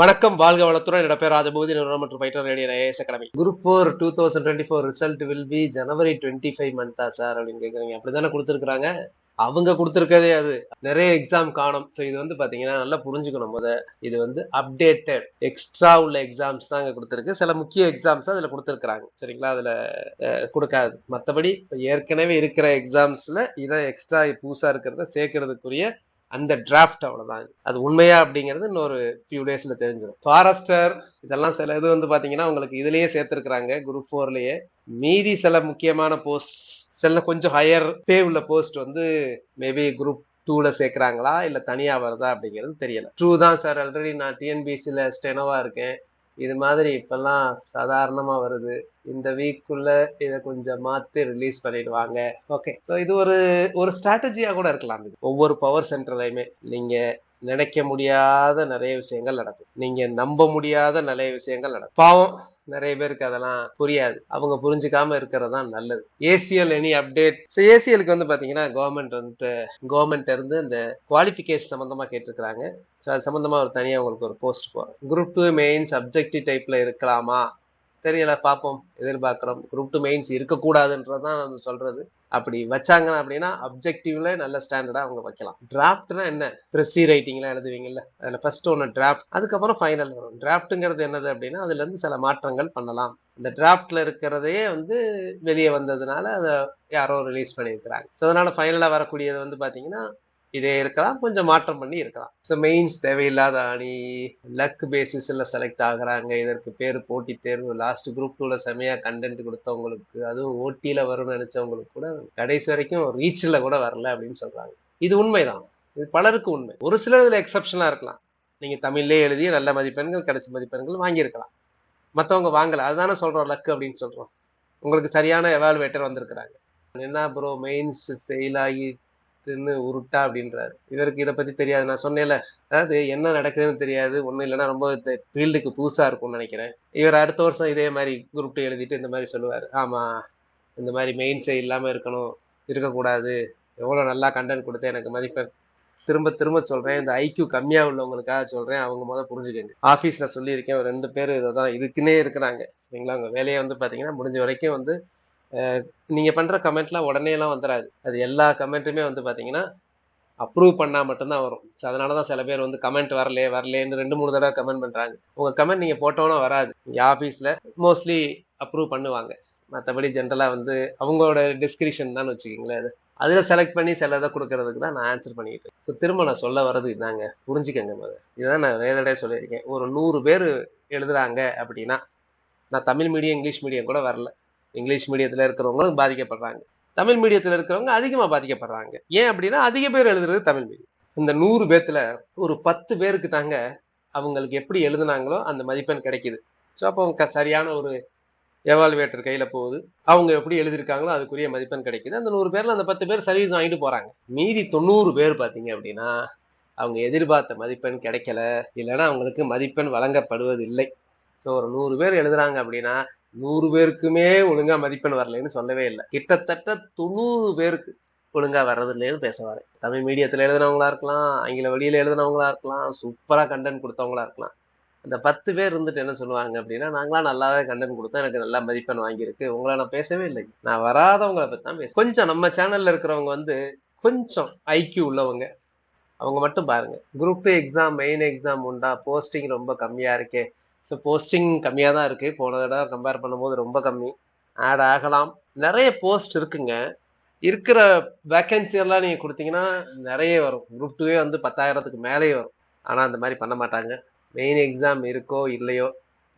வணக்கம் வாழ்க வளத்துடன். என்னோட பேர் ராஜபூதி நிறுவனம் மற்றும் பயிற்று radio IAS academy. Group four two thousand twenty four result will be January twenty five manta sir அப்படின்னு கேட்குறீங்க அப்படிதானே கொடுத்துருக்காங்க அவங்க கொடுத்துருக்கதே அது. நிறைய எக்ஸாம் காணும். ஸோ இது வந்து பார்த்தீங்கன்னா நல்லா புரிஞ்சுக்கணும் முத. இது வந்து அப்டேட்டட் எக்ஸ்ட்ரா உள்ள எக்ஸாம்ஸ் தான் அங்கே கொடுத்துருக்கு. சில முக்கிய எக்ஸாம்ஸ் அதில் கொடுத்துருக்குறாங்க. சரிங்களா? அதில் கொடுக்காது. மற்றபடி ஏற்கனவே இருக்கிற எக்ஸாம்ஸில் இதை எக்ஸ்ட்ரா புதுசாக இருக்கிறத சேர்க்கறதுக்குரிய அந்த டிராஃப்ட் அவ்வளவுதான். அது உண்மையா அப்படிங்கிறது இன்னொரு ஃபியூ டேஸ்ல தெரிஞ்சிடும் ஃபாரஸ்டர் இதெல்லாம் சில இது வந்து பாத்தீங்கன்னா உங்களுக்கு இதுலயே சேர்த்திருக்கிறாங்க குரூப் ஃபோர்லயே மீதி சில முக்கியமான போஸ்ட் சில கொஞ்சம் ஹையர் பே உள்ள போஸ்ட் வந்து மேபி குரூப் டூல சேர்க்குறாங்களா இல்ல தனியா வருதா அப்படிங்கிறது தெரியல. ட்ரூ தான் சார் ஆல்ரெடி நான் டிஎன்பிசில ஸ்டெனோவாக இருக்கேன். இது மாதிரி இப்பெல்லாம் சாதாரணமா வருது. இந்த வீக்குள்ள இதை கொஞ்சம் மாத்தி ரிலீஸ் பண்ணிடுவாங்க. ஓகே ஸோ இது ஒரு ஒரு ஸ்ட்ராட்டஜியா கூட இருக்கலாம். இது ஒவ்வொரு பவர் சென்டர்லையுமே நீங்க நினைக்க முடியாத நிறைய விஷயங்கள் நடக்கும். நீங்க நம்ப முடியாத நிறைய விஷயங்கள் நடக்கும். பாவம். நிறைய பேருக்கு அதெல்லாம் புரியாது. அவங்க புரிஞ்சுக்காம இருக்கிறது தான் நல்லது ஏசிஎல் எனி அப்டேட் ஏசிஎலுக்கு வந்து பாத்தீங்கன்னா கவர்மெண்ட் வந்துட்டு கவர்மெண்ட் இருந்து இந்த குவாலிஃபிகேஷன் சம்பந்தமா கேட்டிருக்கிறாங்க. ஸோ அது சம்பந்தமா ஒரு தனியா உங்களுக்கு ஒரு போஸ்ட் போறோம் குரூப் டூ மெயின்ஸ் அப்ஜெக்டிவ் டைப்ல இருக்கலாமா? தெரியல பார்ப்போம் எதிர்பார்க்குறோம். குரூப் டூ மெயின்ஸ் இருக்கக்கூடாதுன்றது தான் வந்து சொல்றது. அப்படி வச்சாங்க அப்படின்னா அப்ஜெக்டிவ்ல நல்ல ஸ்டாண்டர்டா அவங்க வைக்கலாம். டிராஃப்ட்னா என்ன? ப்ரெஸ்ஸி ரைட்டிங்லாம் எழுதுவீங்கல்ல அதுல ஃபர்ஸ்ட் ஒன்று டிராஃப்ட் அதுக்கப்புறம் ஃபைனல் வரும். டிராஃப்ட்டுங்கிறது என்னது அப்படின்னா அதுல இருந்து சில மாற்றங்கள் பண்ணலாம். இந்த டிராஃப்ட்ல இருக்கிறதையே வந்து வெளியே வந்ததுனால அதை யாரோ ரிலீஸ் பண்ணியிருக்கிறாங்க. ஸோ அதனால ஃபைனலாக வரக்கூடியது வந்து பார்த்தீங்கன்னா இதே இருக்கலாம் கொஞ்சம் மாற்றம் பண்ணி இருக்கலாம். ஸோ மெயின்ஸ் தேவையில்லாத அணி லக் பேசிஸில் செலக்ட் ஆகுறாங்க. இதற்கு பேர் போட்டி தேர்வு. லாஸ்ட் குரூப் டூல செமையாக கண்டென்ட் கொடுத்தவங்களுக்கு அதுவும் ஓட்டியில் வரும்னு நினைச்சவங்களுக்கு கூட கடைசி வரைக்கும் ரீச்சில் கூட வரல அப்படின்னு சொல்கிறாங்க இது உண்மைதான். இது பலருக்கு உண்மை. ஒரு சிலர் இதில் எக்ஸப்ஷனாக இருக்கலாம். நீங்கள் தமிழ்லே எழுதி நல்ல மதிப்பெண்கள் கடைசி மதிப்பெண்கள் வாங்கியிருக்கலாம். மற்றவங்க வாங்கலை. அதுதானே சொல்கிறோம் லக் அப்படின்னு சொல்கிறோம் உங்களுக்கு சரியான எவால்வேட்டர் வந்திருக்கிறாங்க. என்ன ப்ரோ மெயின்ஸ் ஃபெயில் ஆகி தின்னு உருட்டா அப்படின்றாரு. இவருக்கு இதை பத்தி தெரியாது. நான் சொன்னேன்ல அதாவது என்ன நடக்குதுன்னு தெரியாது. ஒன்றும் இல்லைன்னா ரொம்ப ஃபீல்டுக்கு புதுசா இருக்கும்னு நினைக்கிறேன். இவர் அடுத்த வருஷம் இதே மாதிரி குரூப் டூ எழுதிட்டு இந்த மாதிரி சொல்லுவார். ஆமா இந்த மாதிரி மெயின்ஸே இல்லாம இருக்கணும் இருக்கக்கூடாது. எவ்வளவு நல்லா கண்டென்ட் கொடுத்து எனக்கு மதிப்பெண் திரும்ப திரும்ப சொல்றேன். இந்த ஐக்யூ கம்மியா உள்ளவங்களுக்காக சொல்றேன். அவங்க முதல் புரிஞ்சுக்கங்க. ஆபீஸ்ல சொல்லியிருக்கேன். ஒரு ரெண்டு பேர் இதை தான் இதுக்குன்னே இருக்கிறாங்க. சரிங்களா? உங்க வேலையை வந்து பாத்தீங்கன்னா முடிஞ்ச வரைக்கும் வந்து நீங்க பண்ற கமெண்ட்லாம் உடனே எல்லாம் வந்துடாது அது எல்லா கமெண்ட்டுமே வந்து பாத்தீங்கன்னா அப்ரூவ் பண்ணா மட்டும்தான் வரும். ஸோ அதனாலதான் சில பேர் வந்து கமெண்ட் வரலே வரலேன்னு ரெண்டு மூணு தடவை கமெண்ட் பண்றாங்க. உங்க கமெண்ட் நீங்க போட்டோன்னா வராது. நீங்க ஆபீஸ்ல மோஸ்ட்லி அப்ரூவ் பண்ணுவாங்க. மற்றபடி ஜென்ரலா வந்து அவங்களோட டிஸ்கிரிப்ஷன் தான் வச்சுக்கோங்களேன் அது. அதில் செலக்ட் பண்ணி சில இதை கொடுக்கறதுக்கு தான் நான் ஆன்சர் பண்ணிக்கிட்டேன் ஸோ திரும்ப நான் சொல்ல வர்றது இதாங்க. புரிஞ்சுக்கங்க முதல்ல. இதுதான் நான் வேதடையாக சொல்லியிருக்கேன். ஒரு நூறு பேர் எழுதுறாங்க அப்படின்னா நான் தமிழ் மீடியம் இங்கிலீஷ் மீடியம் கூட வரல. இங்கிலீஷ் மீடியத்தில் இருக்கிறவங்களும் பாதிக்கப்படுறாங்க. தமிழ் மீடியத்தில் இருக்கிறவங்க அதிகமாக பாதிக்கப்படுறாங்க. ஏன் அப்படின்னா அதிக பேர் எழுதுறது தமிழ் மீடியம். இந்த நூறு பேர்த்துல ஒரு பத்து பேருக்கு தாங்க அவங்களுக்கு எப்படி எழுதுனாங்களோ அந்த மதிப்பெண் கிடைக்குது. ஸோ அப்போ அவங்க சரியான ஒரு எவால்வேட்டர் கையில் போகுது. அவங்க எப்படி எழுதியிருக்காங்களோ அதுக்குரிய மதிப்பெண் கிடைக்குது. அந்த நூறு பேரில் அந்த பத்து பேர் சர்வீஸ் வாங்கிட்டு போகிறாங்க மீதி தொண்ணூறு பேர் பார்த்தீங்க அப்படின்னா அவங்க எதிர்பார்த்த மதிப்பெண் கிடைக்கல. இல்லைன்னா அவங்களுக்கு மதிப்பெண் வழங்கப்படுவதில்லை. ஸோ ஒரு நூறு பேர் எழுதுறாங்க அப்படின்னா நூறு பேருக்குமே ஒழுங்கா மதிப்பெண் வரலைன்னு சொல்லவே இல்லை. கிட்டத்தட்ட தொண்ணூறு பேருக்கு ஒழுங்கா வர்றதுலேருந்து பேச வரேன் தமிழ் மீடியத்துல எழுதுனவங்களா இருக்கலாம் ஆங்கில வழியில எழுதுனவங்களா இருக்கலாம் சூப்பரா கண்டென்ட் கொடுத்தவங்களா இருக்கலாம். அந்த பத்து பேர் இருந்துட்டு என்ன சொல்லுவாங்க அப்படின்னா நாங்களாம் நல்லாவே கண்டென்ட் கொடுத்தோம் எனக்கு நல்லா மதிப்பெண் வாங்கியிருக்கு. உங்களை நான் பேசவே இல்லை. நான் வராதவங்களை பத்தி தான் பேச கொஞ்சம் நம்ம சேனல்ல இருக்கிறவங்க வந்து கொஞ்சம் ஐக்கியூ உள்ளவங்க. அவங்க மட்டும் பாருங்க. குரூப் எக்ஸாம் மெயின் எக்ஸாம் உண்டா? போஸ்டிங் ரொம்ப கம்மியா இருக்கே. ஸோ போஸ்டிங் கம்மியாக தான் இருக்குது போன தடவை கம்பேர் பண்ணும்போது ரொம்ப கம்மி. ஆட் ஆகலாம். நிறைய போஸ்ட் இருக்குங்க. இருக்கிற வேக்கன்சி எல்லாம் நீங்கள் கொடுத்தீங்கன்னா நிறைய வரும். குரூப் டூவே வந்து பத்தாயிரத்துக்கு மேலேயே வரும். ஆனால் அந்த மாதிரி பண்ண மாட்டாங்க. மெயின் எக்ஸாம் இருக்கோ இல்லையோ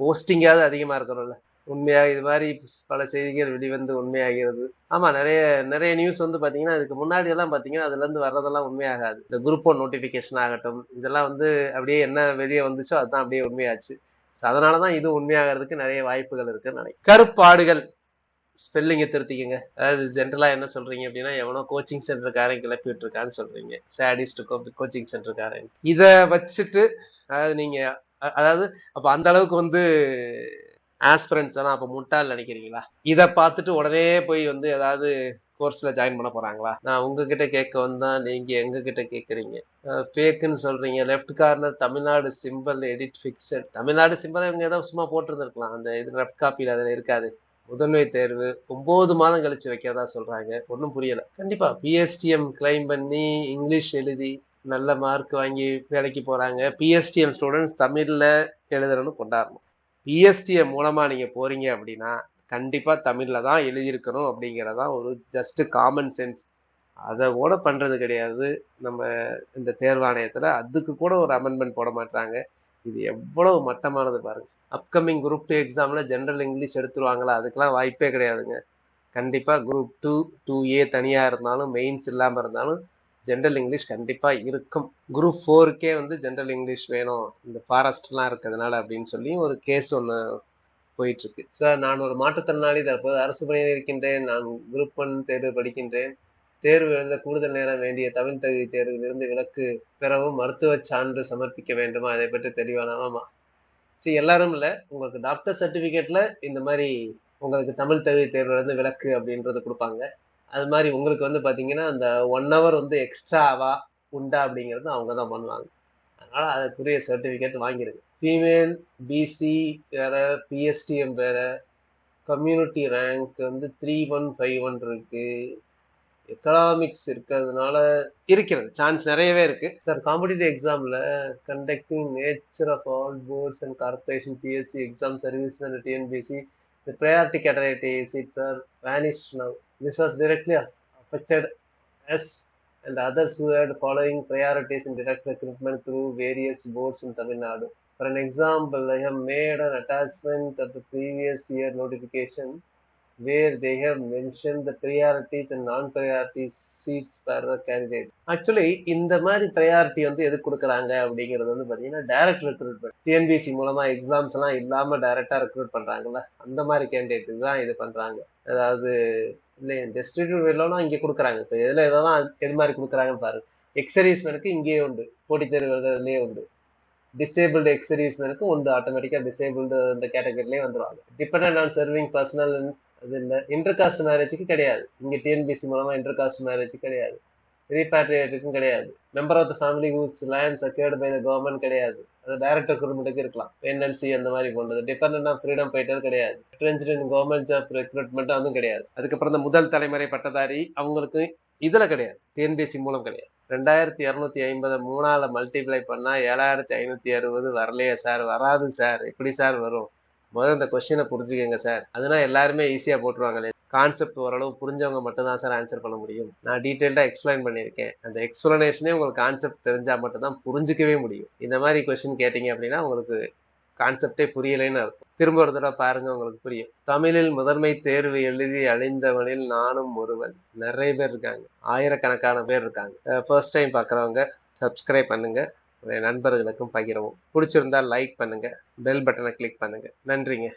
போஸ்டிங்காவது அதிகமாக இருக்கணும்ல. உண்மையாக இது மாதிரி பல செய்திகள் வெளிவந்து உண்மையாகிறது. ஆமா நிறைய நிறைய நியூஸ் வந்து பார்த்தீங்கன்னா இதுக்கு முன்னாடி எல்லாம் பார்த்தீங்கன்னா அதுல இருந்து வர்றதெல்லாம் உண்மையாகாது. இந்த குரூப் ஒன் நோட்டிபிகேஷன் ஆகட்டும் இதெல்லாம் வந்து அப்படியே என்ன வெளியே வந்துச்சோ அதுதான் அப்படியே உண்மையாச்சு. ஸோ அதனாலதான் இது உண்மையாகிறதுக்கு நிறைய வாய்ப்புகள் இருக்குன்னு நினைக்கிறேன். கருப்பாடுகள் ஸ்பெல்லிங்கை திருத்திக்கங்க. அதாவது ஜென்ரலாக என்ன சொல்கிறீங்க அப்படின்னா எவனோ கோச்சிங் சென்டருக்காரன் கிளப்பிட்டு இருக்கான்னு சொல்கிறீங்க சேடிஸ்ட் கோச்சிங் சென்டருக்காரன் இதை வச்சுட்டு அதாவது நீங்கள் அதாவது அப்போ அந்த அளவுக்கு வந்து ஆஸ்பிரன்ஸ் தான் அப்போ முட்டாள் நினைக்கிறீங்களா? இதை பார்த்துட்டு உடனே போய் வந்து ஏதாவது கோர்ஸ்ல ஜாயின் பண்ண போறாங்களா? நான் உங்ககிட்ட கேட்க வந்தா நீங்க எங்க கிட்ட கேக்குறீங்க ஃபேக்குன்னு சொல்றீங்க. Left corner Tamil Nadu simple edit fixed Tamil Nadu simple இவங்க ஏதோ சும்மா போட்டிருந்திருக்கலாம். அந்த இது லெஃப்ட் காப்பியில் அதில் இருக்காது. முதன்மை தேர்வு ஒன்பது மாதம் கழிச்சு வைக்கிறதா சொல்றாங்க. ஒன்றும் புரியல. கண்டிப்பா பிஎஸ்டிஎம் கிளைம் பண்ணி இங்கிலீஷ் எழுதி நல்ல மார்க் வாங்கி வேலைக்கு போறாங்க. பிஎஸ்டிஎம் ஸ்டூடெண்ட்ஸ் தமிழ்ல எழுதுறன்னு கொண்டாடணும். பிஎஸ்டிஎம் மூலமா நீங்க போறீங்க அப்படின்னா கண்டிப்பாக தமிழில் தான் எழுதியிருக்கணும் அப்படிங்கிறதான் ஒரு ஜஸ்ட் காமன் சென்ஸ் அதை கூட பண்ணுறது கிடையாது. நம்ம இந்த தேர்வாணையத்தில் அதுக்கு கூட ஒரு அமெண்ட்மெண்ட் போட மாட்டாங்க இது எவ்வளவு மட்டமானது பாருங்க. அப்கமிங் குரூப் டூ எக்ஸாமில் ஜென்ரல் இங்கிலீஷ் எடுத்துருவாங்களா? அதுக்கெல்லாம் வாய்ப்பே கிடையாதுங்க. கண்டிப்பாக குரூப் டூ டூ ஏ தனியாக இருந்தாலும் மெயின்ஸ் இல்லாமல் இருந்தாலும் ஜென்ரல் இங்கிலீஷ் கண்டிப்பாக இருக்கும். குரூப் ஃபோருக்கே வந்து ஜென்ரல் இங்கிலீஷ் வேணும். இந்த ஃபாரஸ்ட்லாம் இருக்கிறதுனால அப்படின்னு சொல்லி ஒரு கேஸ் ஒன்று போயிட்டு இருக்கு சார் நான் ஒரு மாற்றுத்திறனாளி தற்போது அரசு பணியில் இருக்கின்றேன். நான் குரூப் ஒன் தேர்வு படிக்கின்றேன். தேர்வு எழுத கூடுதல் நேரம் வேண்டிய தமிழ் தகுதி தேர்விலிருந்து விலக்கு பெறவும் மருத்துவ சான்று சமர்ப்பிக்க வேண்டுமா? அதை பற்றி தெளிவான ஆமா சரி எல்லாரும் இல்லை. உங்களுக்கு டாக்டர் சர்டிஃபிகேட்ல இந்த மாதிரி உங்களுக்கு தமிழ் தகுதி தேர்வுல இருந்து விலக்கு அப்படின்றது கொடுப்பாங்க. அது மாதிரி உங்களுக்கு வந்து பார்த்தீங்கன்னா அந்த ஒன் ஹவர் வந்து எக்ஸ்ட்ராவா உண்டா அப்படிங்கிறது அவங்க தான் பண்ணுவாங்க. அதனால அதுக்குரிய சர்டிஃபிகேட் வாங்கியிருக்கு ஃபீமேல் பிசி வேற பிஎஸ்டிஎம் வேற கம்யூனிட்டி ரேங்க் வந்து த்ரீ ஒன் ஃபைவ் ஒன் இருக்கு. எக்கனாமிக்ஸ் இருக்கிறதுனால இருக்கிறது. சான்ஸ் நிறையவே இருக்கு. சார் காம்படிட்டிவ் எக்ஸாம்ல conducting nature of all boards and corporation PSC exam service and TNPSC the priority category seats are vanish now this was directly affected as and others who had following priorities in direct recruitment through various boards in Tamil Nadu. For an example, I have made an attachment of the previous year notification where they have mentioned the priorities and non-priority seats for the candidates. Actually இந்த மாதிரி priority வந்து எது கொடுக்குறாங்க அப்படிங்கிறது வந்து பார்த்தீங்கன்னா direct recruitment TNPSC மூலமா exams எல்லாம் இல்லாம டைரக்டா ரெக்ரூட் பண்றாங்கல்ல அந்த மாதிரி கேண்டிடேட் தான் இது பண்றாங்க. அதாவது இல்லை டெஸ்டிடியூட் இல்லைன்னா இங்கே கொடுக்குறாங்க. இப்போ எதில் எதெல்லாம் எது மாதிரி கொடுக்குறாங்கன்னு பாருங்க எக்ஸரீஸ்மெனுக்கு இங்கேயே உண்டு. போட்டித் தேர்வு உண்டு. டிசேபிள்டு எக்ஸரீஸ்மெனுக்கு உண்டு. ஆட்டோமேட்டிக்காக டிசேபிள்டு இந்த கேட்டகரிலேயே வந்துருவாங்க. டிபெண்ட் ஆன் சர்விங் பர்சனல் அது இல்லை இன்டர் காஸ்ட் மேரேஜுக்கு கிடையாது. இங்கே டிஎன்பிசி மூலமாக இன்டர் காஸ்ட் மேரேஜ் கிடையாது. ரீபேட்ரியேட்டுக்கும் கிடையாது. Member of the family whose lands acquired by the government கிடையாது. அது டைரக்ட் ரெக்ரூட்மெண்ட்டுக்கு இருக்கலாம். என்எல்சி அந்த மாதிரி போன்றது டிபெண்ட் ஆஃப் ஃப்ரீடம் ஃபைட்டர் கிடையாது. இன் கவர்மெண்ட் ஜாப் ரெக்ரூட்மெண்ட் அதுவும் கிடையாது. அதுக்கப்புறம் இந்த முதல் தலைமுறை பட்டதாரி அவங்களுக்கு இதில் கிடையாது. டிஎன்பிசி மூலம் கிடையாது. ரெண்டாயிரத்தி இரநூத்தி ஐம்பது மூணால மல்டிப்ளை பண்ணா ஏழாயிரத்தி ஐநூத்தி அறுபது வரலையே சார் வராது சார் எப்படி சார் வரும்? முதல்ல இந்த கொஸ்டினை புரிஞ்சுக்கங்க சார் அதுனா எல்லாருமே ஈஸியாக போட்டுருவாங்களே. கான்செப்ட் ஓரளவு புரிஞ்சவங்க மட்டும் தான் சார் ஆன்சர் பண்ண முடியும். நான் டீட்டெயில்டாக எக்ஸ்பிளைன் பண்ணியிருக்கேன். அந்த எக்ஸ்பிளனேஷனே உங்களுக்கு கான்செப்ட் தெரிஞ்சால் மட்டும்தான் புரிஞ்சிக்கவே முடியும். இந்த மாதிரி கொஸ்டின் கேட்டீங்க அப்படின்னா உங்களுக்கு கான்செப்டே புரியலைன்னு அர்த்தம். திரும்ப ஒரு தடவை பாருங்க உங்களுக்கு புரியும். தமிழில் முதன்மை தேர்வு எழுதி அழிந்தவனில் நானும் ஒருவன். நிறைய பேர் இருக்காங்க. ஆயிரக்கணக்கான பேர் இருக்காங்க. ஃபர்ஸ்ட் டைம் பார்க்குறவங்க சப்ஸ்கிரைப் பண்ணுங்க. நண்பர்களுக்கும் பகிரவும். பிடிச்சிருந்தா லைக் பண்ணுங்க. பெல் பட்டனை கிளிக் பண்ணுங்க. நன்றிங்க.